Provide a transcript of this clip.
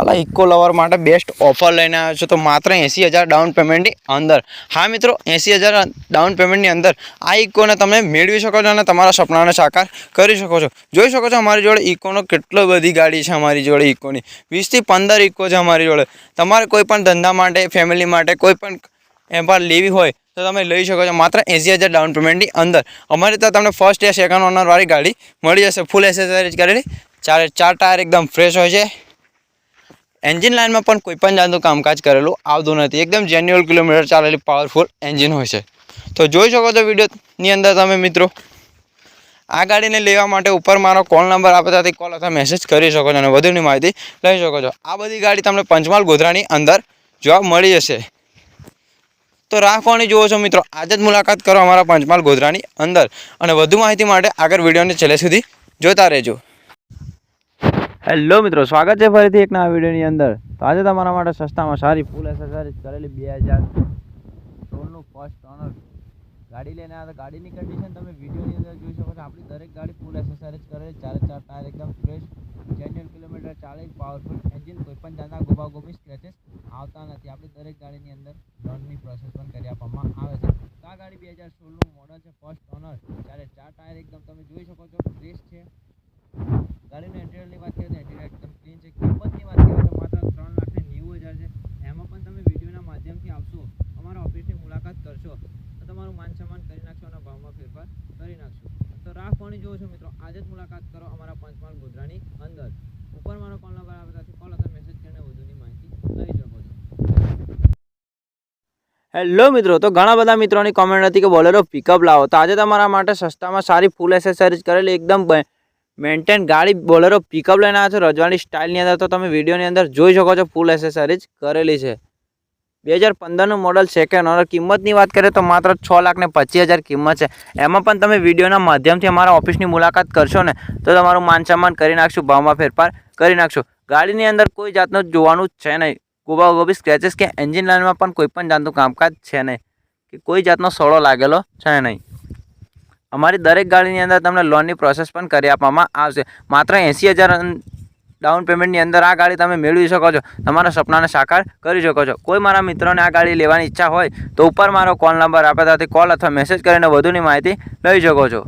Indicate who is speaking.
Speaker 1: હાલા eco lover માટે best offer લઈને આવ્યો છું. તો માત્ર એંસી હજાર ડાઉન પેમેન્ટની અંદર. હા મિત્રો એંસી હજાર ડાઉન પેમેન્ટની અંદર આ ઇકોને તમે મેળવી શકો છો અને તમારા સપનાને સાકાર કરી શકો છો. જોઈ શકો છો અમારી જોડે ઇકોનો કેટલો બધી ગાડી છે અમારી જોડે ઇકોની. વીસથી પંદર ઇકો છે અમારી જોડે. તમારે કોઈ પણ ધંધા માટે ફેમિલી માટે, કોઈ પણ એમાં લેવી હોય તો તમે લઈ શકો છો માત્ર એંસી હજાર ડાઉન પેમેન્ટની અંદર. અમારે ત્યાં તમને ફર્સ્ટ યા સેકન્ડ ઓનરવાળી ગાડી મળી જશે. ફૂલ એસેસરીઝ કરેલી ચાર ચાર ટાયર એકદમ ફ્રેશ હોય છે. એન્જિન લાઇનમાં પણ કોઈ પણ જાતનું કામકાજ કરેલું આવતું નથી. એકદમ જેન્યુઅલ કિલોમીટર ચાલેલી પાવરફુલ એન્જિન હોય છે. તો જોઈ શકો છો વિડીયોની અંદર તમે મિત્રો. આ ગાડીને લેવા માટે ઉપર મારો કોલ નંબર આપે, ત્યાંથી કોલ અથવા મેસેજ કરી શકો છો અને વધુની માહિતી લઈ શકો છો. આ બધી ગાડી તમને પંચમહાલ ગોધરાની અંદર જોવા મળી જશે. તો રાખવાની જુઓ છો મિત્રો? આજે જ મુલાકાત કરો અમારા પંચમહાલ ગોધરાની અંદર. અને વધુ માહિતી માટે આગળ વિડીયોને છેલ્લે સુધી જોતા રહેજો. હેલો મિત્રો, સ્વાગત છે ફરીથી એક નવા વિડીયોની અંદર. તો આજે તમારા માટે સસ્તામાં સારી ફૂલ એસેસરીઝ કરેલી બે હજાર સોળનું ફર્સ્ટ ઓનર ગાડી લઈને આવ્યા ગાડીની કન્ડિશન તમે વિડીયોની અંદર જોઈ શકો છો. આપણી દરેક ગાડી ફૂલ એસેસરીઝ કરેલી. ચારે ચાર ટાયર એકદમ ફ્રેશ જેન્યુઅલ કિલોમીટર ચાલે પાવરફુલ એન્જિન કોઈ પણ જાતના ગોબા ગોબી સ્ક્રેચેસ આવતા નથી. આપણી દરેક ગાડીની અંદર લોનની પ્રોસેસ પણ કરી આપવામાં આવે છે. આ ગાડી બે હજાર સોળનું મોડલ છે ફર્સ્ટ ઓનર ચારે ચાર ટાયર એકદમ તમે જોઈ શકો છે ગાડીના ઇન્ટિરિયરની વાત કરીએ તો ઇન્ટિરિયર એકદમ ક્લીન છે કિંમતની વાત કરીએ તો માત્ર ત્રણ લાખ ને નેવું હજાર છે એમાં પણ તમે વિડીયોના માધ્યમથી આવશો અમારા ઓફિસની મુલાકાત કરશો તો તમારું માન સન્માન કરી નાખશો અને ભાવમાં ફેરફાર કરી નાખશો રાખવાની જોવો છો મિત્રો, આજે જ મુલાકાત કરો અમારા પંચમહાલ ગોધરાની અંદર. ઉપર મારો કોલ નંબર આવે કોલ અથવા મેસેજ કરીને વધુની માહિતી લઈ શકો છો. હેલો મિત્રો, તો ઘણા બધા મિત્રોની કોમેન્ટ હતી કે બોલેરો પિકઅપ લાવો. તો આજે તમારા માટે સસ્તામાં સારી ફૂલ એસેસરીઝ કરેલી એકદમ મેન્ટેન ગાડી બોલેરો પિકઅપ લઈને આવ્યા છો. રજવાની સ્ટાઇલની અંદર તો તમે વિડીયોની અંદર જોઈ શકો છો ફૂલ એસેસરીઝ કરેલી છે. બે હજાર પંદરનું મોડલ સેકન્ડ ઓનર કિંમતની વાત કરીએ તો માત્ર છ લાખ ને પચીસ હજાર કિંમત છે. એમાં પણ તમે વિડીયોના માધ્યમથી અમારા ઓફિસની મુલાકાત કરશો ને, તો તમારું માન સન્માન કરી નાખશું, ભાવમાં ફેરફાર કરી નાખશું. ગાડીની અંદર કોઈ જાતનું જોવાનું છે નહીં. ગોબા ગોબી સ્ક્રેચેસ કે એન્જિન લાઇનમાં પણ કોઈ પણ જાતનું કામકાજ છે નહીં. કે કોઈ જાતનો સોળો લાગેલો છે નહીં. અમારી દરેક ગાડીની અંદર તમને લોનની પ્રોસેસ પણ કરી આપવામાં આવશે. માત્ર એંસી હજાર ડાઉન પેમેન્ટની અંદર આ ગાડી તમે મેળવી શકો છો, તમારા સપનાને સાકાર કરી શકો છો. કોઈ મારા મિત્રોને આ ગાડી લેવાની ઈચ્છા હોય તો ઉપર મારો કોલ નંબર આપે, ત્યાંથી કોલ અથવા મેસેજ કરીને વધુની માહિતી લઈ શકો છો.